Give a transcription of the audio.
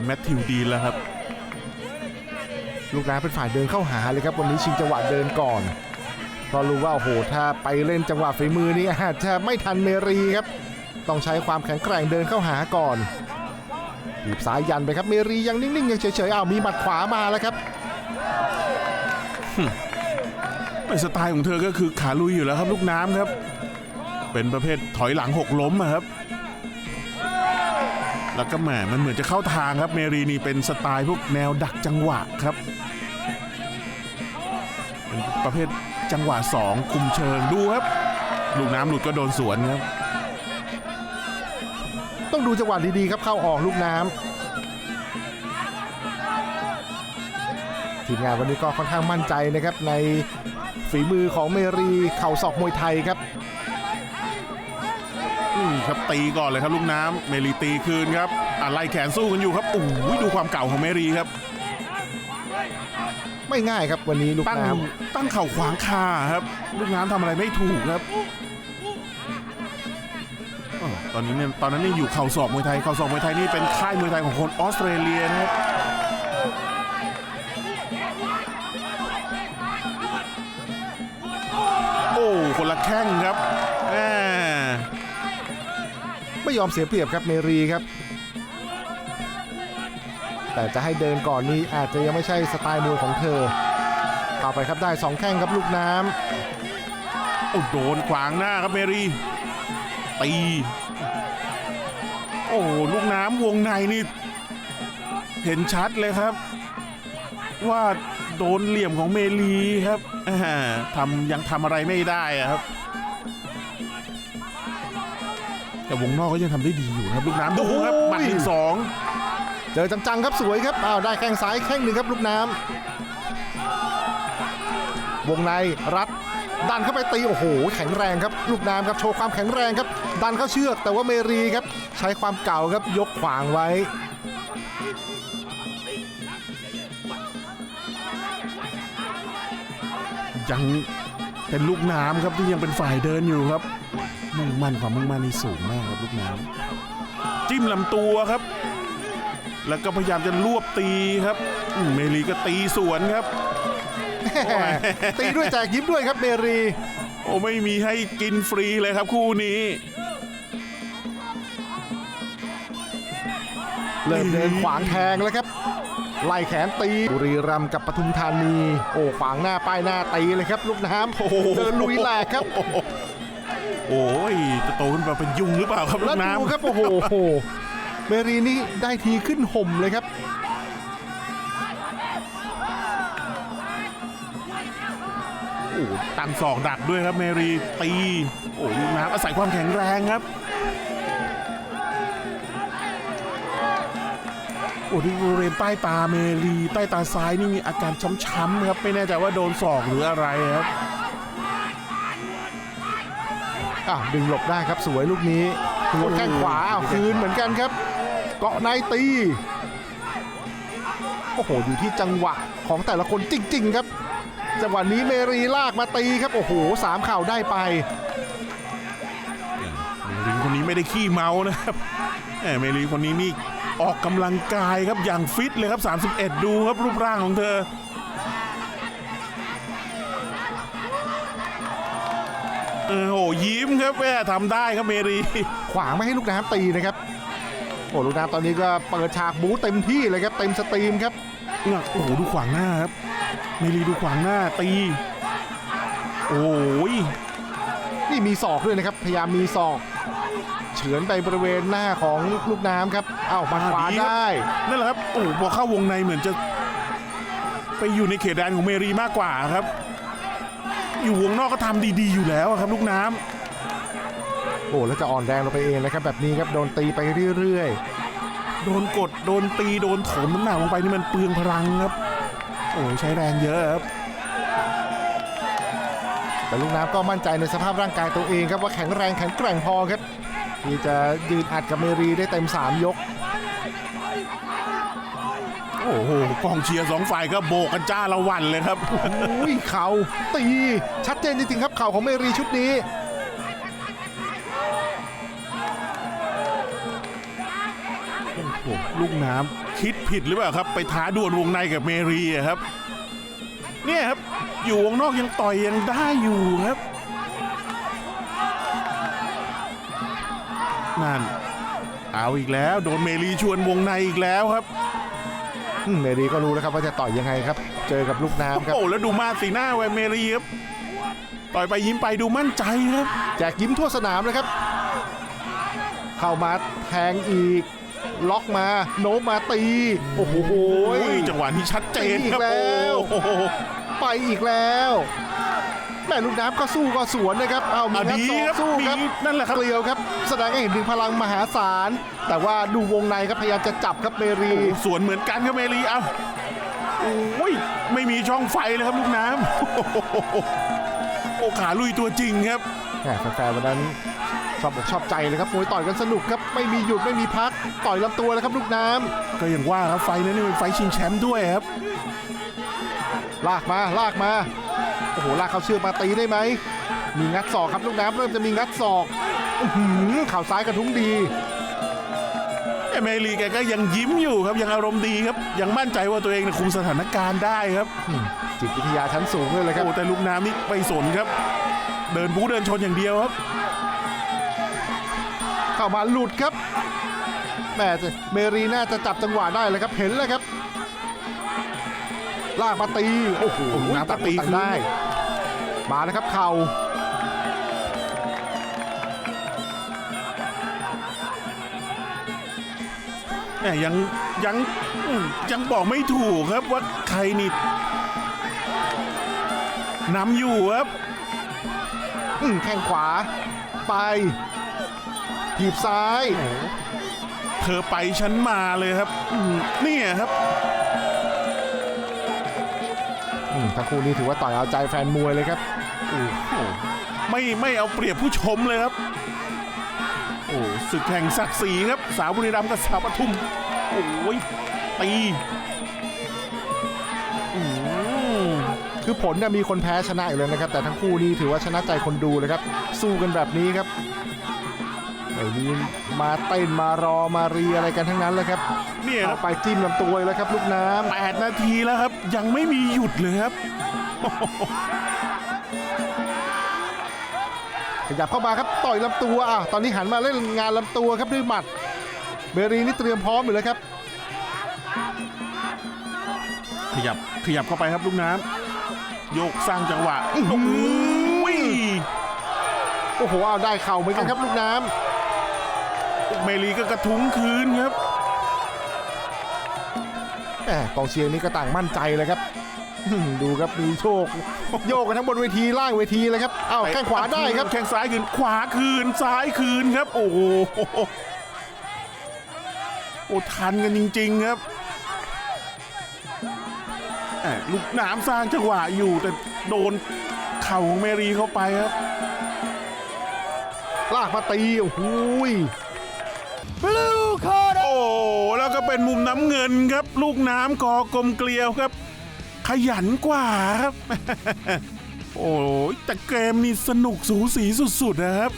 คุณแมทธิวดีแล้วครับ ลูกน้ำเป็นฝ่ายเดินเข้าหาเลยครับวันนี้ชิงจังหวะเดินก่อนเพราะรู้ว่าโอ้โหถ้าไปเล่นจังหวะฝีมือนี้อาจจะไม่ทันเมรีครับ ต้องใช้ความแข็งแกร่งเดินเข้าหาก่อนบีบซ้ายยันไปครับเมรียังนิ่งๆยังเฉยๆอ้าวมีหมัดขวามาแล้วครับสไตล์ของเธอก็คือขาลุยอยู่แล้วครับ ลูกน้ำครับ เป็นประเภทถอยหลังหกล้มครับ แล้วก็แหมมันเหมือนจะเข้าทางครับเมรีนี่เป็นสไตล์พวกแนวดักจังหวะครับเป็นประเภทจังหวะสองคุมเชิงดูครับ ลูกน้ำหลุดก็โดนสวนครับ ต้องดูจังหวะดีๆครับเข้าออกลูกน้ำทีมงานวันนี้ก็ค่อนข้างมั่นใจนะครับในฝีมือของเมรีเข่าศอกมวยไทยครับ ครับตีก่อนเลยครับลูกน้ำเมรีตีคืนครับอะไรแขนสู้กันอยู่ครับโอ้ยดูความเก่าของเมรีครับ ไม่ง่ายครับวันนี้ลูกตั้งน้ตั้งเข่าขวางคาครับ ลูกน้ำทำอะไรไม่ถูกครับอ้อตอนนี้เนี่ยตอนนั้นนี่อยู่เข่าศอกมวยไทยเข่าศอกมวยไทยนี่เป็นค่ายมวยไทยของคนออสเตรเลียนะครับโอ้คนละแข้งครับแหมำ ไม่ยอมเสียเปรียบครับเมรีครับ แต่จะให้เดินก่อนนี้อาจจะยังไม่ใช่สไตล์มวยของเธอเข้าไปครับได้สองแข้งครับลูกน้ำโอ้โดนขวางหน้าครับเมรีตีโอ้ลูกน้ำวงในนี่เห็นชัดเลยครับ ว่าโดนเหลี่ยมของเมลีครับทำยังทำอะไรไม่ได้ครับ แต่วงนอกก็ยังทำได้ดีอยู่ครับลูกน้ำดูครับหมัดหนึ่งสองเจอจังๆครับสวยครับอ้าวได้แข้งซ้ายแข้งหนึ่งครับลูกน้ำวงในรัดดันเข้าไปตีโอ้โห แข็งแรงครับลูกน้ำครับโชว์ความแข็งแรงครับ ดันเข้าเชือก แต่ว่าเมรีครับใช้ความเก่าครับยกขวางไว้ ยังเป็นลูกน้ำครับที่ยังเป็นฝ่ายเดินอยู่ครับมุ่งมั่นความมุ่งมั่นนี่สูงมากครับลู กน้ำจิ้มลำตัวครับ แล้วก็พยายามจะรวบตีครับอืมเมลีก็ตีสวนครับ ตีด้วยแจกยิ้มด้วยครับเมรี โอ้ไม่มีให้กินฟรีเลยครับคู่นี้เริ่มเดินขวางแทงแล้วครับไล่แขนตีบุรีรัมย์กับปทุมธานี โอ้ขวางหน้าป้ายหน้าตีเลยครับ ลูกน้ำโอ้โหเดินลุยแหลกครับ โอ้ยจะโตขึ้นมาเป็นยุงหรือเปล่าครับลูแล้วกน้ดูครับโอ้โหโอ้โหเมรีนี่ได้ทีขึ้นห่มเลยครับำโอ้ตั้งศอกดักด้วยครับเมรีตีโอ้ลูกน้ำอาศัยความแข็งแรงครับโอ้ที่บริเวณใต้ตาเมรี ใต้ตาซ้ายนี่มีอาการช้ำๆครับไม่แน่ใจว่าโดนศอกหรืออะไรครับ อ้าวดึงหลบได้ครับสวยลูกนี้หัวแข้งขวาอ้าวคืนเหมือนกันครับ เกาะในตีโอ้โหอยู่ที่จังหวะของแต่ละคนจริง ๆ ครับ จังหวะนี้เมรีลากมาตีครับโอ้โหสามเข่าได้ไปเมลีคนนี้ไม่ได้ขี้เมานะครับแหมเมลีคนนี้นี่ออกกำลังกายครับอย่างฟิตเลยครับ 31 ดูครับรูปร่างของเธอ เออโหยิ้มครับแม่ทำได้ครับเมรี ขวางไม่ให้ลูกน้ำตีนะครับโอ้ลูกน้ำตอนนี้ก็เปิดฉากบู๊เต็มที่เลยครับเต็มสตรีมครับเนี่ยโอ้โหดูขวางหน้าครับเมลีดูขวางหน้าตี โอ้ยนี่มีศอกด้วยนะครับ พยายามมีศอกเฉือนไปบริเวณหน้าของลูกน้ำครับเอ้ามาขวาได้นั่นแหละครับโอ้โหพอเข้าวงในเหมือนจะ ไปอยู่ในเขตแดนของเมรีมากกว่าครับ อยู่วงนอกก็ทำดีๆอยู่แล้วอะครับลูกน้ำโอ้แล้วจะอ่อนแรงลงไปเองนะครับแบบนี้ครับโดนตีไปเรื่อยโดนกดโดนตีโดนโถมน้ำหนักลงไปนี่มันเปลืองพลังครับ โอ้ยใช้แรงเยอะครับๆแต่ลูกน้ำก็มั่นใจในสภาพร่างกายตัวเองครับว่าแข็งแรงแข็งแกร่งพอครับที่จะยืนอัดกับเมรีได้เต็ม 3 ยก โอ้โหกองเชียร์สองฝ่ายก็โบกกันจ้าละวันเลยครับอุ้ยเข่าตีชัดเจนจริงๆครับเข่าของเมรีชุดนี้โอ้โหลูกน้ำคิดผิดหรือเปล่าครับ ไปท้าดวลวงในกับเมรีอะครับ เนี่ยครับ อยู่วงนอกยังต่อยยังได้อยู่ครับนั่นเอาอีกแล้ว โดนเมรีชวนวงในอีกแล้วครับอืม เมรีก็รู้แล้วครับว่าจะต่อยยังไงครับ เจอกับลูกน้ำครับ โอ้แล้วดูมาสีหน้าแวนเมรีครับ ต่อยไปยิ้มไปดูมั่นใจครับ แจกยิ้มทั่วสนามเลยครับ เข้ามาแทงอีก ล็อกมาโน้มมาตี โอ้โหโอ้ยจังหวะนี้ชัดเจนครับอีกแล้วโอ้โหไปอีกแล้ว แม่ลูกน้ำก็สู้ก็สวนนะครับ เอามีอะงัดดีศอกครับสู้มีครับนั่นแหละครับเกลียวครับ แสดงให้เห็นถึงพลังมหาศาล แต่ว่าดูวงในครับพยายามจะจับครับเมรีโอ้โหสวนเหมือนกันครับเมรีเอาโอ้ยไม่มีช่องไฟเลยครับลูกน้ำโอ้ขาลุยตัวจริงครับแหมแฟนๆวันนั้นชอบอกชอบใจเลยครับมวยต่อยกันสนุกครับไม่มีหยุดไม่มีพักต่อยลำตัวเลยครับลูกน้ำก็อย่างว่าครับไฟนั้นนี่เป็นไฟชิงแชมป์ด้วยครับ ลากมาลากมา โอ้โหลากเขาเชือกมาตีได้ไหม มีงัดศอกครับลูกน้ำเริ่มจะมีงัดศอกอื้อหือเข่าซ้ายกระทุ้งดีเอเมรีแกก็ยังยิ้มอยู่ครับยังอารมณ์ดีครับ ยังมั่นใจว่าตัวเองเนี่ยคุมสถานการณ์ได้ครับอืมจิตวิทยาชั้นสูงเลยเลยครับโอ้แต่ลูกน้ำนี่ไปสนครับ เดินบู๊เดินชนอย่างเดียวครับ เข้ามาหลุดครับแม่เมรีน่าจะจับจังหวะได้เลยครับเห็นแล้วครับ ลากมาตี โอ้โหโอ้โหน้ำตาตีต่างได้ มาแล้วครับเข่าแหมยังยังอืมยังบอกไม่ถูกครับว่าใครนี่นำอยู่ครับอืมแข้งขวา ไปถีบซ้าย เธอไปฉันมาเลยครับอืมเนี่ยครับอืม ทั้งคู่นี้ถือว่าต่อยเอาใจแฟนมวยเลยครับโอ้โหไม่ไม่เอาเปรียบผู้ชมเลยครับ โอ้ศึกแห่งศักดิ์ศรีครับ สาวบุรีรัมย์กับสาวปทุม โอ้ยตีอืมคือผลเนี่ยมีคนแพ้ชนะอยู่เลยนะครับ แต่ทั้งคู่นี้ถือว่าชนะใจคนดูเลยครับ สู้กันแบบนี้ครับ ไม่มีมาเต้นมารอมารีอะไรกันทั้งนั้นเลยครับเนี่ยคเอารับไปจิ้มลำตัวเลยครับ ลูกน้ำแปดนาทีแล้วครับ ยังไม่มีหยุดเลยครับ ขยับเข้ามาครับต่อยลำตัวอะตอนนี้หันมาเล่นงานลำตัวครับด้วยหมัด เบรีนี่เตรียมพร้อมอยู่แล้วครับ ขยับขยับเข้าไปครับลูกน้ำโยกสร้างจังหวะอื้อหืโอ้อยโอ้โหเอาได้เข่าเหมือนกันครับลูกน้ เมลีก็กระทุ้งคืนครับำแหมกองเชียร์นี่ก็ต่างมั่นใจเลยครับอืมดูครับมีโชค โยกกันทั้งบนเวทีล่างเวทีเลยครับเอ้าแข้งขวาได้ครับแข้งซ้ายคืนขวาคืนซ้ายคืนครับ โอ้โหโอ้ทันกันจริง ๆ ครับแหม่ลูกน้ำสร้างจังหวะอยู่แต่โดนเข่าของเมรีเข้าไปครับ ลากมาตีโอ้โห ยโอ้แล้วก็เป็นมุมน้ำเงินครับ ลูกน้ำกอกลมเกลียวครับ ขยันกว่าครับ โอ้แต่เกมนี่สนุกสูสีสุดๆนะครับ